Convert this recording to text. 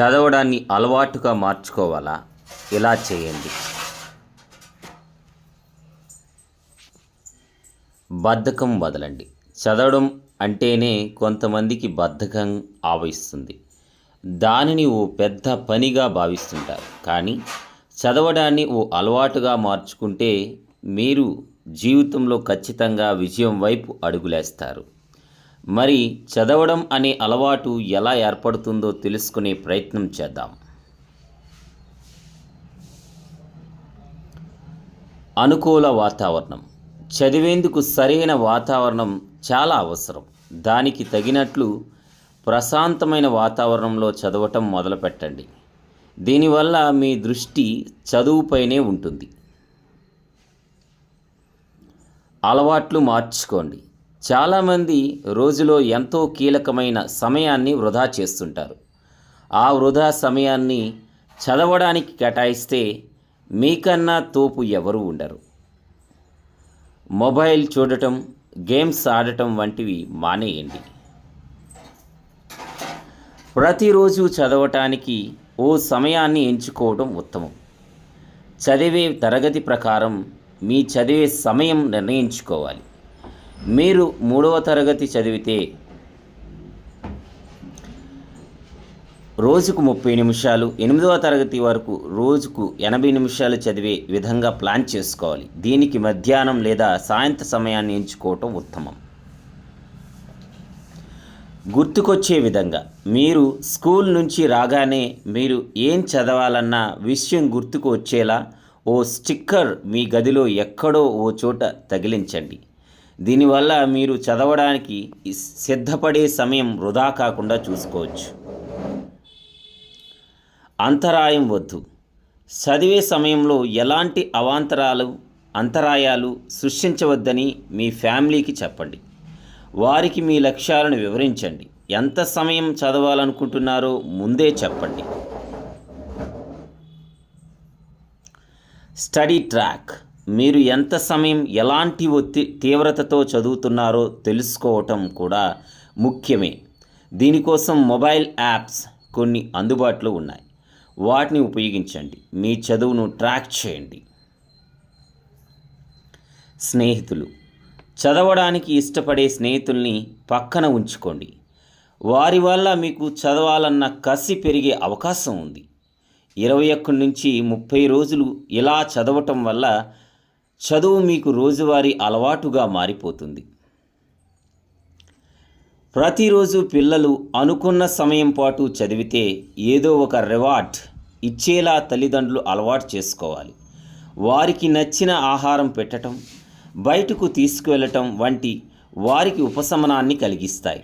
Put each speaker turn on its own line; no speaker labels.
చదవడాన్ని అలవాటుగా మార్చుకోవాలా? ఇలా చేయండి. బద్ధకం వదలండి. చదవడం అంటేనే కొంతమందికి బద్ధకం ఆవహిస్తుంది. దానిని ఓ పెద్ద పనిగా భావిస్తుంటారు. కానీ చదవడాన్ని ఓ అలవాటుగా మార్చుకుంటే మీరు జీవితంలో ఖచ్చితంగా విజయం వైపు అడుగులేస్తారు. మరి చదవడం అనే అలవాటు ఎలా ఏర్పడుతుందో తెలుసుకునే ప్రయత్నం చేద్దాం. అనుకూల వాతావరణం. చదివేందుకు సరైన వాతావరణం చాలా అవసరం. దానికి తగినట్లు ప్రశాంతమైన వాతావరణంలో చదవటం మొదలుపెట్టండి. దీనివల్ల మీ దృష్టి చదువుపైనే ఉంటుంది. అలవాట్లు మార్చుకోండి. చాలామంది రోజులో ఎంతో కీలకమైన సమయాన్ని వృధా చేస్తుంటారు. ఆ వృధా సమయాన్ని చదవడానికి కేటాయిస్తే మీకన్నా తోపు ఎవరు ఉండరు. మొబైల్ చూడటం గేమ్స్ ఆడటం వంటివి మానేయండి. ప్రతిరోజు చదవటానికి ఓ సమయాన్ని ఎంచుకోవడం ఉత్తమం. చదివే తరగతి ప్రకారం మీ చదివే సమయం నిర్ణయించుకోవాలి. మీరు మూడవ తరగతి చదివితే రోజుకు ముప్పై నిమిషాలు ఎనిమిదవ తరగతి వరకు రోజుకు ఎనభై నిమిషాలు చదివే విధంగా ప్లాన్ చేసుకోవాలి. దీనికి మధ్యాహ్నం లేదా సాయంత్ర సమయాన్ని ఎంచుకోవటం ఉత్తమం. గుర్తుకొచ్చే విధంగా మీరు స్కూల్ నుంచి రాగానే మీరు ఏం చదవాలన్న విషయం గుర్తుకు వచ్చేలా ఓ స్టిక్కర్ మీ గదిలో ఎక్కడో ఓ చోట తగిలించండి. దీనివల్ల మీరు చదవడానికి సిద్ధపడే సమయం వృధా కాకుండా చూసుకోవచ్చు. అంతరాయం వద్దు. చదివే సమయంలో ఎలాంటి అవాంతరాలు అంతరాయాలు సృష్టించవద్దని మీ ఫ్యామిలీకి చెప్పండి. వారికి మీ లక్ష్యాలను వివరించండి. ఎంత సమయం చదవాలనుకుంటున్నారో ముందే చెప్పండి. Study track. మీరు ఎంత సమయం ఎలాంటి ఒత్తి తీవ్రతతో చదువుతున్నారో తెలుసుకోవటం కూడా ముఖ్యమే. దీనికోసం మొబైల్ యాప్స్ కొన్ని అందుబాటులో ఉన్నాయి. వాటిని ఉపయోగించండి. మీ చదువును ట్రాక్ చేయండి. స్నేహితులు. చదవడానికి ఇష్టపడే స్నేహితుల్ని పక్కన ఉంచుకోండి. వారి వల్ల మీకు చదవాలన్న కసి పెరిగే అవకాశం ఉంది. ఇరవై ఒక్కటి నుంచి ముప్పై రోజులు ఇలా చదవటం వల్ల చదువు మీకు రోజువారీ అలవాటుగా మారిపోతుంది. ప్రతిరోజు పిల్లలు అనుకున్న సమయం పాటు చదివితే ఏదో ఒక రివార్డ్ ఇచ్చేలా తల్లిదండ్రులు అలవాటు చేసుకోవాలి. వారికి నచ్చిన ఆహారం పెట్టడం బయటకు తీసుకువెళ్ళటం వంటి వారికి ఉపశమనాన్ని కలిగిస్తాయి.